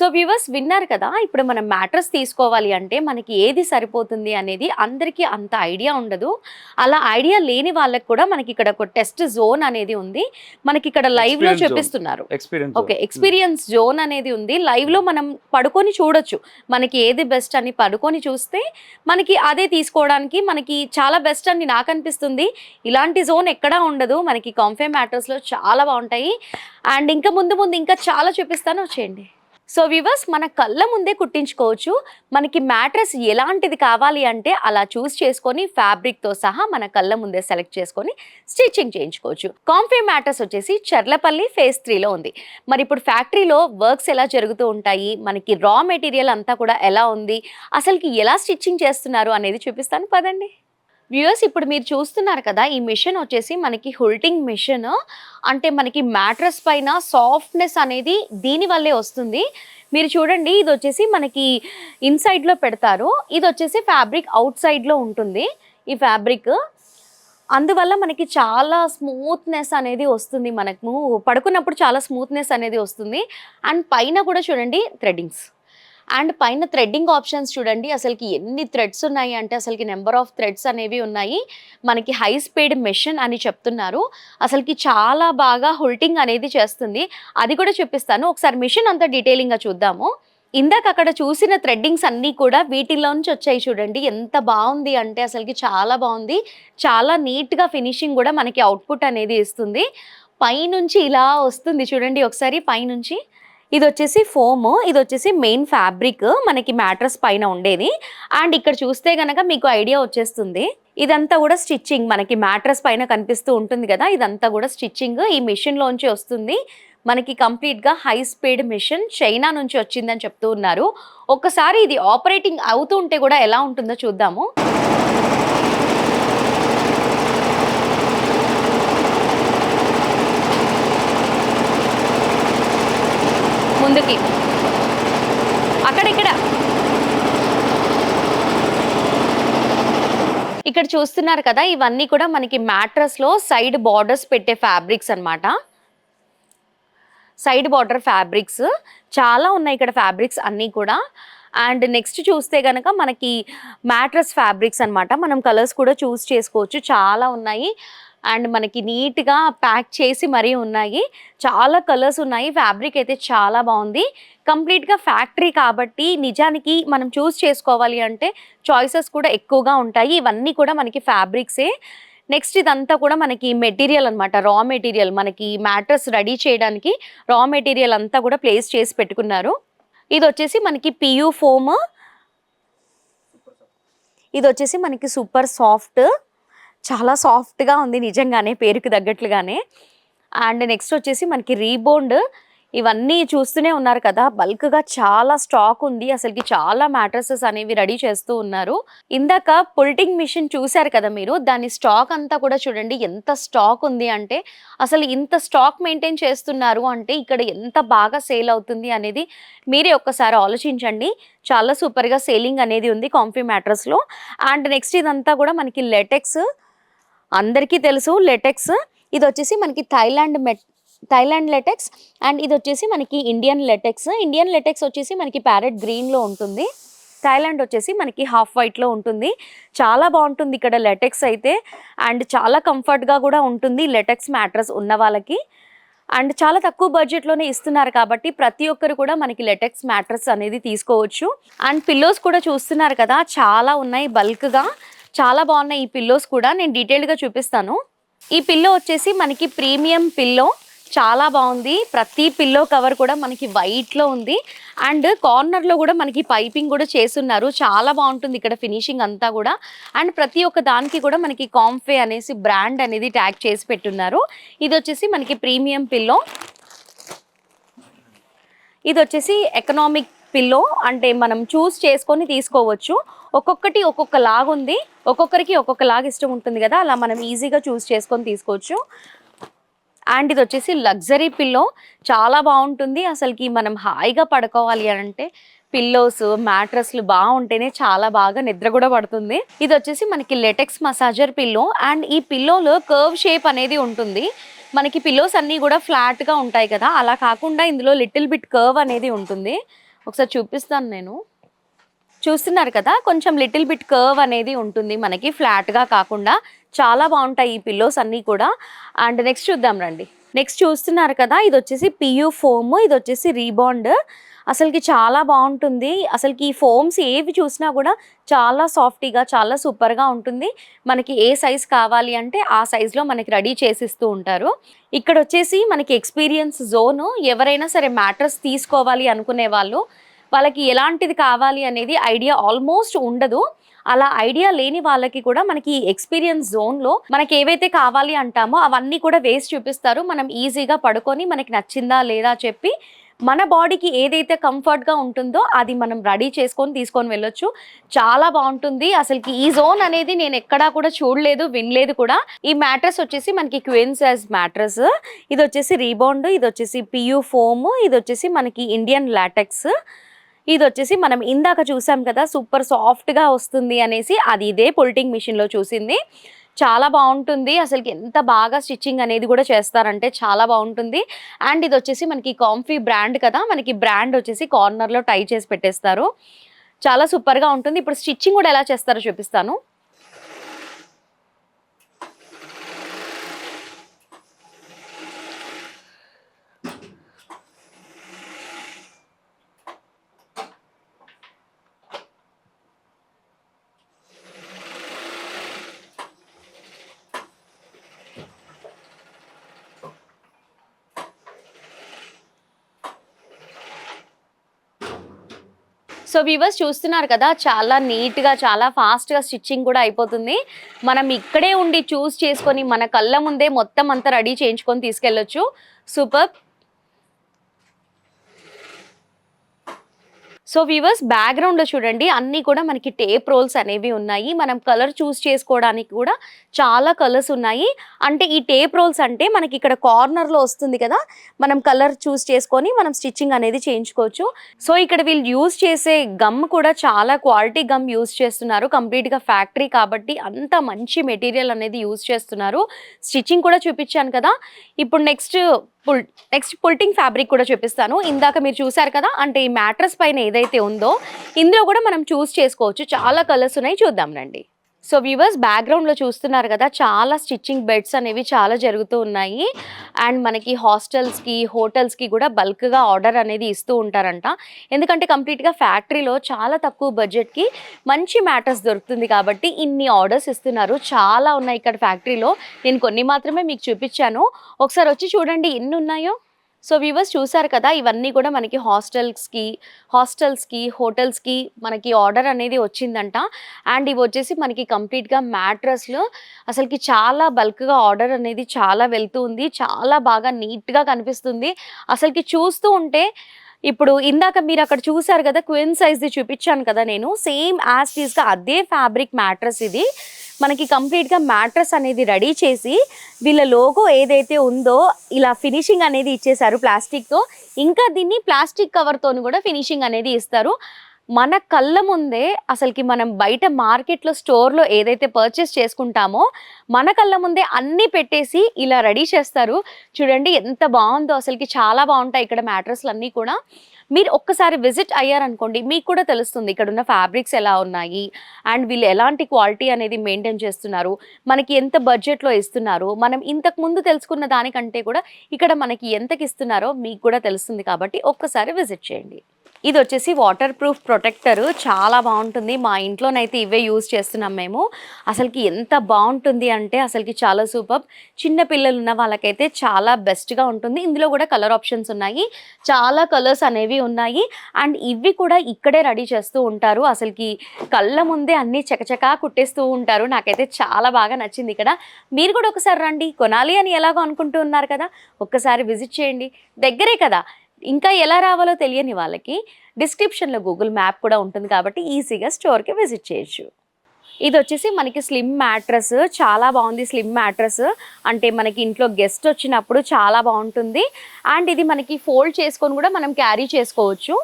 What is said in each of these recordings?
So viewers విన్నారు కదా ఇప్పుడు మనం మ్యాట్రస్ తీసుకోవాలి అంటే మనకి ఏది సరిపోతుంది అనేది అందరికీ అంత ఐడియా ఉండదు. అలా ఐడియా లేని వాళ్ళకి కూడా మనకి ఇక్కడ ఒక టెస్ట్ జోన్ అనేది ఉంది. మనకి ఇక్కడ లైవ్లో. చూపిస్తున్నారు ఓకే ఎక్స్పీరియన్స్ జోన్ అనేది ఉంది. లైవ్లో మనం పడుకొని చూడొచ్చు. మనకి ఏది బెస్ట్ అని పడుకొని చూస్తే మనకి అదే తీసుకోవడానికి మనకి చాలా బెస్ట్ అని నాకు అనిపిస్తుంది. ఇలాంటి జోన్ ఎక్కడా ఉండదు. మనకి కాంఫే మ్యాటర్స్లో చాలా బాగుంటాయి. అండ్ ఇంకా ముందు ముందు ఇంకా చాలా చూపిస్తాను. వచ్చేయండి. సో వివర్స్ మన కళ్ళ ముందే కుట్టించుకోవచ్చు. మనకి మ్యాట్రస్ ఎలాంటిది కావాలి అంటే అలా చూస్ చేసుకొని ఫ్యాబ్రిక్తో సహా మన కళ్ళ ముందే సెలెక్ట్ చేసుకొని స్టిచ్చింగ్ చేయించుకోవచ్చు. కాంఫే మ్యాట్రస్ వచ్చేసి చర్లపల్లి ఫేజ్ త్రీలో ఉంది. మరి ఇప్పుడు ఫ్యాక్టరీలో వర్క్స్ ఎలా జరుగుతూ ఉంటాయి? మనకి రా మెటీరియల్ అంతా కూడా ఎలా ఉంది? అసలుకి ఎలా స్టిచ్చింగ్ చేస్తున్నారు అనేది చూపిస్తాను. పదండి. వ్యూయర్స్ ఇప్పుడు మీరు చూస్తున్నారు కదా ఈ మిషన్ వచ్చేసి మనకి హుల్టింగ్ మిషన్. అంటే మనకి మ్యాట్రస్ పైన సాఫ్ట్నెస్ అనేది దీని వల్లే వస్తుంది. మీరు చూడండి ఇది వచ్చేసి మనకి ఇన్సైడ్లో పెడతారు. ఇది వచ్చేసి ఫ్యాబ్రిక్ అవుట్ సైడ్లో ఉంటుంది ఈ ఫ్యాబ్రిక్ అందువల్ల మనకి చాలా స్మూత్నెస్ అనేది వస్తుంది మనకు. పడుకున్నప్పుడు చాలా స్మూత్నెస్ అనేది వస్తుంది. అండ్ పైన కూడా చూడండి థ్రెడ్డింగ్స్ అండ్ పైన థ్రెడ్డింగ్ ఆప్షన్స్ చూడండి అసలుకి ఎన్ని థ్రెడ్స్ ఉన్నాయి అంటే అసలుకి నెంబర్ ఆఫ్ థ్రెడ్స్ అనేవి ఉన్నాయి. మనకి హై స్పీడ్ మెషిన్ అని చెప్తున్నారు. అసలుకి చాలా బాగా హుల్టింగ్ అనేది చేస్తుంది. అది కూడా చూపిస్తాను. ఒకసారి మిషన్ అంతా డీటెయిలింగ్గా చూద్దాము. ఇందాక అక్కడ చూసిన థ్రెడ్డింగ్స్ అన్నీ కూడా వీటిలోంచి వచ్చాయి చూడండి. ఎంత బాగుంది అంటే అసలుకి చాలా బాగుంది. చాలా నీట్గా ఫినిషింగ్ కూడా మనకి అవుట్పుట్ అనేది ఇస్తుంది. పైనుంచి ఇలా వస్తుంది చూడండి ఒకసారి పైనుంచి. ఇది వచ్చేసి ఫోమ్ ఇది వచ్చేసి మెయిన్ ఫ్యాబ్రిక్ మనకి మ్యాట్రస్ పైన ఉండేది. అండ్ ఇక్కడ చూస్తే గనక మీకు ఐడియా వచ్చేస్తుంది. ఇదంతా కూడా స్టిచ్చింగ్ మనకి మ్యాట్రస్ పైన కనిపిస్తూ ఉంటుంది కదా ఇదంతా కూడా స్టిచ్చింగ్ ఈ మిషన్లోంచి వస్తుంది. మనకి కంప్లీట్గా హై స్పీడ్ మిషన్ చైనా నుంచి వచ్చిందని చెప్తూ ఉన్నారు. ఒక్కసారి ఇది ఆపరేటింగ్ అవుతూ ఉంటే కూడా ఎలా ఉంటుందో చూద్దాము. ముందుకి. అక్కడిక్కడ. ఇక్కడ చూస్తున్నారు కదా ఇవన్నీ కూడా మనకి మ్యాట్రస్లో సైడ్ బార్డర్స్ పెట్టే ఫ్యాబ్రిక్స్ అనమాట సైడ్ బార్డర్ ఫ్యాబ్రిక్స్ చాలా ఉన్నాయి ఇక్కడ ఫ్యాబ్రిక్స్ అన్నీ కూడా. అండ్ నెక్స్ట్ చూస్తే కనుక మనకి మ్యాట్రస్ ఫ్యాబ్రిక్స్ అన్నమాట. మనం కలర్స్ కూడా చూస్ చేసుకోవచ్చు. చాలా ఉన్నాయి. అండ్ మనకి నీట్గా ప్యాక్ చేసి మరీ ఉన్నాయి. చాలా కలర్స్ ఉన్నాయి. ఫ్యాబ్రిక్ అయితే చాలా బాగుంది. కంప్లీట్గా ఫ్యాక్టరీ కాబట్టి నిజానికి మనం చూస్ చేసుకోవాలి అంటే చాయిసెస్ కూడా ఎక్కువగా ఉంటాయి. ఇవన్నీ కూడా మనకి ఫ్యాబ్రిక్సే. నెక్స్ట్ ఇదంతా కూడా మనకి మెటీరియల్ అన్నమాట. Raw material. మనకి మ్యాట్రస్ రెడీ చేయడానికి రా మెటీరియల్ అంతా కూడా ప్లేస్ చేసి పెట్టుకున్నారు. ఇది వచ్చేసి మనకి పియూ ఫోమ్ ఇది వచ్చేసి మనకి సూపర్ సాఫ్ట్ చాలా సాఫ్ట్గా ఉంది నిజంగానే పేరుకి తగ్గట్లుగానే. అండ్ నెక్స్ట్ వచ్చేసి మనకి రీబోండ్ ఇవన్నీ చూస్తూనే ఉన్నారు కదా. బల్క్గా చాలా స్టాక్ ఉంది. అసలుకి చాలా మ్యాట్రసెస్ అనేవి రెడీ చేస్తూ ఉన్నారు. ఇందాక పుల్టింగ్ మిషన్ చూశారు కదా మీరు. దాని స్టాక్ అంతా కూడా చూడండి. ఎంత స్టాక్ ఉంది అంటే అసలు ఇంత స్టాక్ మెయింటైన్ చేస్తున్నారు అంటే ఇక్కడ ఎంత బాగా సేల్ అవుతుంది అనేది మీరే ఒక్కసారి ఆలోచించండి. చాలా సూపర్గా సేలింగ్ అనేది ఉంది కాంఫీ మ్యాట్రస్లో. అండ్ నెక్స్ట్ ఇదంతా కూడా మనకి లెటెక్స్. అందరికీ తెలుసు లెటెక్స్. ఇది వచ్చేసి మనకి Thailand mat Thailand latex and ఇది వచ్చేసి మనకి ఇండియన్ లెటెక్స్ ఇండియన్ లెటెక్స్ వచ్చేసి మనకి ప్యారెట్ గ్రీన్లో ఉంటుంది. థైలాండ్ వచ్చేసి మనకి హాఫ్ వైట్లో ఉంటుంది. చాలా బాగుంటుంది ఇక్కడ లెటెక్స్ అయితే. అండ్ చాలా కంఫర్ట్గా కూడా ఉంటుంది లెటెక్స్ మ్యాట్రస్ ఉన్న వాళ్ళకి. అండ్ చాలా తక్కువ బడ్జెట్లోనే ఇస్తున్నారు కాబట్టి ప్రతి ఒక్కరు కూడా మనకి లెటెక్స్ మ్యాట్రస్ అనేది తీసుకోవచ్చు. అండ్ పిల్లోస్ కూడా చూస్తున్నారు కదా చాలా ఉన్నాయి బల్క్గా చాలా బాగున్నాయి ఈ పిల్లోస్ కూడా. నేను డీటెయిల్గా చూపిస్తాను. ఈ పిల్లో వచ్చేసి మనకి ప్రీమియం పిల్లో చాలా బాగుంది. ప్రతి పిల్లో కవర్ కూడా మనకి వైట్లో ఉంది. అండ్ కార్నర్లో కూడా మనకి పైపింగ్ కూడా చేస్తున్నారు. చాలా బాగుంటుంది ఇక్కడ ఫినిషింగ్ అంతా కూడా. అండ్ ప్రతి ఒక్క దానికి కూడా మనకి కాంఫే అనేసి బ్రాండ్ అనేది ట్యాగ్ చేసి పెట్టున్నారు. ఇది వచ్చేసి మనకి ప్రీమియం పిల్లో ఇది వచ్చేసి ఎకనామిక్ పిల్లో అంటే మనం చూస్ చేసుకొని తీసుకోవచ్చు. ఒక్కొక్కటి ఒక్కొక్క లాగా ఉంది ఒక్కొక్కరికి ఒక్కొక్క లాగా ఇష్టం ఉంటుంది కదా. అలా మనం ఈజీగా చూస్ చేసుకొని తీసుకోవచ్చు. అండ్ ఇది వచ్చేసి లగ్జరీ పిల్లో. చాలా బాగుంటుంది అసలుకి మనం హాయిగా పడుకోవాలి అని అంటే పిల్లోస్ మ్యాట్రస్లు బాగుంటేనే చాలా బాగా నిద్ర కూడా పడుతుంది. ఇది వచ్చేసి మనకి లెటెక్స్ మసాజర్ పిల్లో అండ్ ఈ పిల్లోలో కర్వ్ షేప్ అనేది ఉంటుంది. మనకి పిల్లోస్ అన్నీ కూడా ఫ్లాట్గా ఉంటాయి కదా. అలా కాకుండా ఇందులో లిటిల్ బిట్ కర్వ్ అనేది ఉంటుంది. ఒకసారి చూపిస్తాను నేను. చూస్తున్నారు కదా? కొంచెం లిటిల్ బిట్ కర్వ్ అనేది ఉంటుంది మనకి ఫ్లాట్గా కాకుండా. చాలా బాగుంటాయి ఈ పిల్లోస్ అన్నీ కూడా. అండ్ నెక్స్ట్ చూద్దాం రండి. నెక్స్ట్ చూస్తున్నారు కదా ఇది వచ్చేసి పియూ ఫోమ్ ఇది వచ్చేసి రీబాండ్ అసలుకి చాలా బాగుంటుంది. అసలుకి ఈ ఫోమ్స్ ఏవి చూసినా కూడా చాలా సాఫ్టీగా చాలా సూపర్గా ఉంటుంది. మనకి ఏ సైజ్ కావాలి అంటే ఆ సైజులో మనకి రెడీ చేసిస్తూ ఉంటారు. ఇక్కడ వచ్చేసి మనకి ఎక్స్పీరియన్స్ జోను ఎవరైనా సరే మ్యాట్రస్ తీసుకోవాలి అనుకునే వాళ్ళు వాళ్ళకి ఎలాంటిది కావాలి అనేది ఐడియా ఆల్మోస్ట్ ఉండదు. అలా ఐడియా లేని వాళ్ళకి కూడా మనకి ఎక్స్పీరియన్స్ జోన్లో మనకి ఏవైతే కావాలి అంటామో అవన్నీ కూడా వేసి చూపిస్తారు. మనం ఈజీగా పడుకొని మనకి నచ్చిందా లేదా చెప్పి మన బాడీకి ఏదైతే కంఫర్ట్గా ఉంటుందో అది మనం రెడీ చేసుకొని తీసుకొని వెళ్ళొచ్చు. చాలా బాగుంటుంది. అసలుకి ఈ జోన్ అనేది నేను ఎక్కడా కూడా చూడలేదు వినలేదు కూడా. ఈ మ్యాట్రస్ వచ్చేసి మనకి క్వీన్స్ యాజ్ మ్యాట్రస్. ఇది వచ్చేసి రీబౌండ్ ఇది వచ్చేసి పియూ ఫోమ్ ఇది వచ్చేసి మనకి ఇండియన్ లాటెక్స్. ఇది వచ్చేసి మనం ఇందాక చూసాం కదా సూపర్ సాఫ్ట్గా వస్తుంది అనేసి అది ఇదే పొలిటింగ్ మిషన్లో చూసింది. చాలా బాగుంటుంది. అసలుకి ఎంత బాగా స్టిచ్చింగ్ అనేది కూడా చేస్తారంటే చాలా బాగుంటుంది. అండ్ ఇది వచ్చేసి మనకి కాంఫీ బ్రాండ్ కదా మనకి బ్రాండ్ వచ్చేసి కార్నర్లో టై చేసి పెట్టేస్తారు. చాలా సూపర్గా ఉంటుంది. ఇప్పుడు స్టిచ్చింగ్ కూడా ఎలా చేస్తారో చూపిస్తాను. సో వ్యూవర్స్ చూస్తున్నారు కదా చాలా నీట్గా చాలా ఫాస్ట్గా స్టిచ్చింగ్ కూడా అయిపోతుంది. మనం ఇక్కడే ఉండి చూస్ చేసుకొని మన కళ్ళ ముందే మొత్తం అంతా రెడీ చేయించుకొని తీసుకెళ్ళొచ్చు. సూపర్ సో వ్యూవర్స్ బ్యాక్గ్రౌండ్లో చూడండి అన్నీ కూడా మనకి టేప్ రోల్స్ అనేవి ఉన్నాయి. మనం కలర్ చూస్ చేసుకోవడానికి కూడా చాలా కలర్స్ ఉన్నాయి. అంటే ఈ టేప్ రోల్స్ అంటే మనకి ఇక్కడ కార్నర్లో వస్తుంది కదా మనం కలర్ చూస్ చేసుకొని మనం స్టిచ్చింగ్ అనేది చేయించుకోవచ్చు. సో ఇక్కడ వీళ్ళు యూజ్ చేసే గమ్ కూడా చాలా క్వాలిటీ గమ్ యూజ్ చేస్తున్నారు. కంప్లీట్గా ఫ్యాక్టరీ కాబట్టి అంత మంచి మెటీరియల్ అనేది యూజ్ చేస్తున్నారు. స్టిచ్చింగ్ కూడా చూపించాను కదా. ఇప్పుడు next pull next quilting fabric కూడా చూపిస్తాను. ఇందాక మీరు చూసారు కదా అంటే ఈ మ్యాట్రస్ పైన ఏదైతే ఉందో ఇందులో కూడా మనం చూస్ చేసుకోవచ్చు. చాలా కలర్స్ ఉన్నాయి. చూద్దాం రండి. సో వ్యూవర్స్ బ్యాక్గ్రౌండ్లో చూస్తున్నారు కదా చాలా స్టిచ్చింగ్ బెడ్స్ అనేవి చాలా జరుగుతూ ఉన్నాయి. అండ్ మనకి హాస్టల్స్కి హోటల్స్కి కూడా బల్క్గా ఆర్డర్ అనేది ఇస్తూ ఉంటారంట. ఎందుకంటే కంప్లీట్గా ఫ్యాక్టరీలో చాలా తక్కువ బడ్జెట్కి మంచి మ్యాటర్స్ దొరుకుతుంది కాబట్టి ఇన్ని ఆర్డర్స్ ఇస్తున్నారు. చాలా ఉన్నాయి ఇక్కడ ఫ్యాక్టరీలో నేను కొన్ని మాత్రమే మీకు చూపించాను. ఒకసారి వచ్చి చూడండి ఎన్ని ఉన్నాయో. సో వ్యూవర్స్ చూసారు కదా ఇవన్నీ కూడా మనకి హాస్టల్స్కి హాస్టల్స్కి హోటల్స్కి మనకి ఆర్డర్ అనేది వచ్చిందంట. అండ్ ఇవి వచ్చేసి మనకి కంప్లీట్గా మ్యాట్రస్లు అసలుకి చాలా బల్క్గా ఆర్డర్ అనేది చాలా వెళ్తూ ఉంది. చాలా బాగా నీట్గా కనిపిస్తుంది. అసలుకి చూస్తూ ఉంటే ఇప్పుడు ఇందాక మీరు అక్కడ చూసారు కదా క్వీన్ సైజ్ది చూపించాను కదా నేను. సేమ్ యాజ్ టీస్గా అదే ఫ్యాబ్రిక్ మ్యాట్రస్ ఇది. మనకి కంప్లీట్గా మ్యాట్రస్ అనేది రెడీ చేసి వీళ్ళ లోగో ఏదైతే ఉందో ఇలా ఫినిషింగ్ అనేది ఇచ్చేసారు ప్లాస్టిక్తో ఇంకా దీన్ని ప్లాస్టిక్ కవర్తో కూడా ఫినిషింగ్ అనేది ఇస్తారు. మన కళ్ళ ముందే అసలుకి మనం బయట మార్కెట్లో స్టోర్లో ఏదైతే పర్చేస్ చేసుకుంటామో మన కళ్ళ ముందే అన్నీ పెట్టేసి ఇలా రెడీ చేస్తారు. చూడండి ఎంత బాగుందో అసలుకి చాలా బాగుంటాయి ఇక్కడ మ్యాట్రస్లు అన్నీ కూడా. మీరు ఒక్కసారి విజిట్ అయ్యారనుకోండి మీకు కూడా తెలుస్తుంది ఇక్కడ ఉన్న ఫ్యాబ్రిక్స్ ఎలా ఉన్నాయి అండ్ వీళ్ళు ఎలాంటి క్వాలిటీ అనేది మెయింటైన్ చేస్తున్నారు. మనకి ఎంత బడ్జెట్లో ఇస్తున్నారు. మనం ఇంతకు ముందు తెలుసుకున్న దానికంటే కూడా ఇక్కడ మనకి ఎంతకి ఇస్తున్నారో మీకు కూడా తెలుస్తుంది కాబట్టి ఒక్కసారి విజిట్ చేయండి. ఇది వచ్చేసి వాటర్ ప్రూఫ్ ప్రొటెక్టర్ చాలా బాగుంటుంది. మా ఇంట్లోనైతే ఇవే యూజ్ చేస్తున్నాం మేము. అసలుకి ఎంత బాగుంటుంది అంటే అసలుకి చాలా సూపర్. చిన్న పిల్లలు ఉన్న వాళ్ళకైతే చాలా బెస్ట్గా ఉంటుంది. ఇందులో కూడా కలర్ ఆప్షన్స్ ఉన్నాయి. చాలా కలర్స్ అనేవి ఉన్నాయి. అండ్ ఇవి కూడా ఇక్కడే రెడీ చేస్తూ ఉంటారు. అసలుకి కళ్ళ ముందే అన్నీ చకచకా కుట్టేస్తూ ఉంటారు. నాకైతే చాలా బాగా నచ్చింది ఇక్కడ. మీరు కూడా ఒకసారి రండి. కొనాలి అని ఎలాగో అనుకుంటూ ఉన్నారు కదా. ఒక్కసారి విజిట్ చేయండి. దగ్గరే కదా. ఇంకా ఎలా రావాలో తెలియని వాళ్ళకి డిస్క్రిప్షన్లో గూగుల్ మ్యాప్ కూడా ఉంటుంది కాబట్టి ఈజీగా స్టోర్కి విజిట్ చేయొచ్చు. ఇది వచ్చేసి మనకి స్లిమ్ మ్యాట్రస్ చాలా బాగుంది స్లిమ్ మ్యాట్రస్. అంటే మనకి ఇంట్లో గెస్ట్ వచ్చినప్పుడు చాలా బాగుంటుంది. అండ్ ఇది మనకి ఫోల్డ్ చేసుకొని కూడా మనం క్యారీ చేసుకోవచ్చు.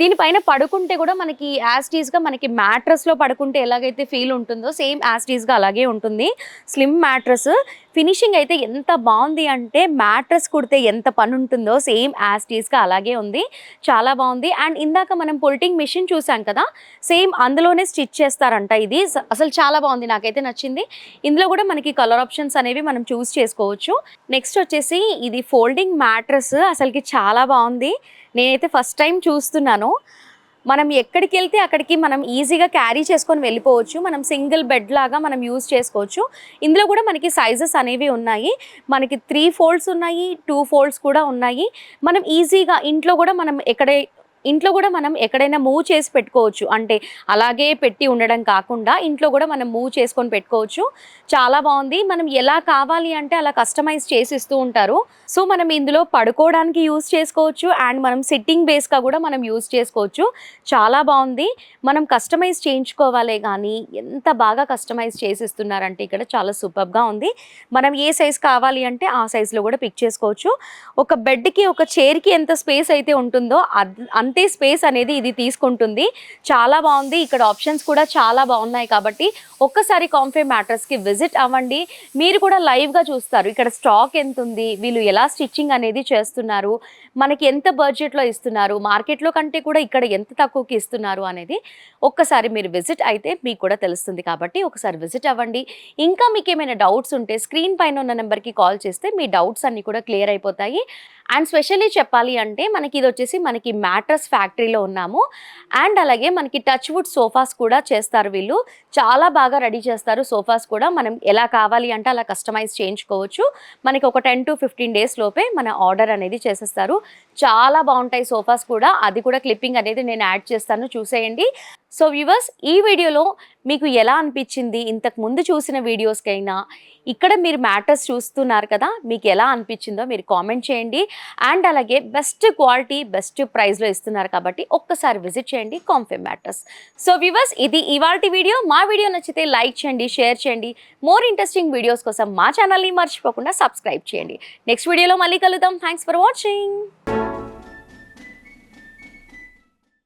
దీనిపైన పడుకుంటే కూడా మనకి యాస్టీస్గా మనకి మ్యాట్రస్లో పడుకుంటే ఎలాగైతే ఫీల్ ఉంటుందో సేమ్ యాస్టీస్గా అలాగే ఉంటుంది. స్లిమ్ మ్యాట్రస్ ఫినిషింగ్ అయితే ఎంత బాగుంది అంటే మ్యాట్రస్ కుడితే ఎంత పని ఉంటుందో సేమ్ యాస్టీస్గా అలాగే ఉంది. చాలా బాగుంది. అండ్ ఇందాక మనం పొలిటింగ్ మిషన్ చూసాం కదా సేమ్ అందులోనే స్టిచ్ చేస్తారంట ఇది. అసలు చాలా బాగుంది. నాకైతే నచ్చింది. ఇందులో కూడా మనకి కలర్ ఆప్షన్స్ అనేవి మనం చూస్ చేసుకోవచ్చు. నెక్స్ట్ వచ్చేసి ఇది ఫోల్డింగ్ మ్యాట్రస్. అసలుకి చాలా బాగుంది. నేనైతే ఫస్ట్ టైం చూస్తున్నాను. మనం ఎక్కడికి వెళ్తే అక్కడికి మనం ఈజీగా క్యారీ చేసుకొని వెళ్ళిపోవచ్చు. మనం సింగిల్ బెడ్ లాగా మనం యూజ్ చేసుకోవచ్చు. ఇందులో కూడా మనకి సైజెస్ అనేవి ఉన్నాయి. మనకి త్రీ ఫోల్డ్స్ ఉన్నాయి టూ ఫోల్డ్స్ కూడా ఉన్నాయి. మనం ఈజీగా ఇంట్లో కూడా మనం ఎక్కడ ఇంట్లో కూడా మనం ఎక్కడైనా మూవ్ చేసి పెట్టుకోవచ్చు. అంటే అలాగే పెట్టి ఉండడం కాకుండా ఇంట్లో కూడా మనం మూవ్ చేసుకొని పెట్టుకోవచ్చు. చాలా బాగుంది. మనం ఎలా కావాలి అంటే అలా కస్టమైజ్ చేసి ఇస్తూ ఉంటారు. సో మనం ఇందులో పడుకోవడానికి యూస్ చేసుకోవచ్చు అండ్ మనం సిట్టింగ్ బేస్గా కూడా మనం యూజ్ చేసుకోవచ్చు. చాలా బాగుంది. మనం కస్టమైజ్ చేయించుకోవాలే కానీ ఎంత బాగా కస్టమైజ్ చేసి ఇస్తున్నారంటే ఇక్కడ చాలా సూపర్గా ఉంది. మనం ఏ సైజ్ కావాలి అంటే ఆ సైజులో కూడా పిక్ చేసుకోవచ్చు. ఒక బెడ్కి ఒక చైర్కి ఎంత స్పేస్ అయితే ఉంటుందో అద్- అంతే స్పేస్ అనేది ఇది తీసుకుంటుంది. చాలా బాగుంది. ఇక్కడ ఆప్షన్స్ కూడా చాలా బాగున్నాయి కాబట్టి ఒక్కసారి కాంఫే మ్యాట్రస్కి విజిట్ అవ్వండి. మీరు కూడా లైవ్గా చూస్తారు. ఇక్కడ స్టాక్ ఎంత ఉంది? వీళ్ళు ఎలా స్టిచ్చింగ్ అనేది చేస్తున్నారు? మనకి ఎంత బడ్జెట్లో ఇస్తున్నారు? మార్కెట్లో కంటే కూడా ఇక్కడ ఎంత తక్కువకి ఇస్తున్నారు అనేది ఒక్కసారి మీరు విజిట్ అయితే మీకు కూడా తెలుస్తుంది కాబట్టి ఒకసారి విజిట్ అవ్వండి. ఇంకా మీకు ఏమైనా డౌట్స్ ఉంటే స్క్రీన్ పైన ఉన్న నెంబర్కి కాల్ చేస్తే మీ డౌట్స్ అన్ని కూడా క్లియర్ అయిపోతాయి. అండ్ స్పెషల్లీ చెప్పాలి అంటే మనకి ఇది వచ్చేసి మనకి మ్యాట్రస్ ఫ్యాక్టరీలో ఉన్నాము. అండ్ అలాగే మనకి టచ్ వుడ్ సోఫాస్ కూడా చేస్తారు వీళ్ళు. చాలా బాగా రెడీ చేస్తారు సోఫాస్ కూడా. మనం ఎలా కావాలి అంటే అలా కస్టమైజ్ చేయించుకోవచ్చు. మనకి ఒక టెన్ టు ఫిఫ్టీన్ డేస్ లోపే మన ఆర్డర్ అనేది చేసేస్తారు. చాలా బాగుంటాయి సోఫాస్ కూడా. అది కూడా క్లిప్పింగ్ అనేది నేను యాడ్ చేస్తాను. చూసేయండి. సో వ్యూవర్స్ ఈ వీడియోలో మీకు ఎలా అనిపించింది? ఇంతకు ముందు చూసిన వీడియోస్కైనా ఇక్కడ మీరు మ్యాటర్స్ చూస్తున్నారు కదా మీకు ఎలా అనిపించిందో మీరు కామెంట్ చేయండి. అండ్ అలాగే బెస్ట్ క్వాలిటీ బెస్ట్ ప్రైస్లో ఇస్తున్నారు కాబట్టి ఒక్కసారి విజిట్ చేయండి కాంఫే మ్యాటర్స్ సో వ్యూవర్స్ ఇది ఇవాళ వీడియో. మా వీడియో నచ్చితే లైక్ చేయండి షేర్ చేయండి. మోర్ ఇంట్రెస్టింగ్ వీడియోస్ కోసం మా ఛానల్ని మర్చిపోకుండా సబ్స్క్రైబ్ చేయండి. నెక్స్ట్ వీడియోలో మళ్ళీ కలుద్దాం. Thanks for watching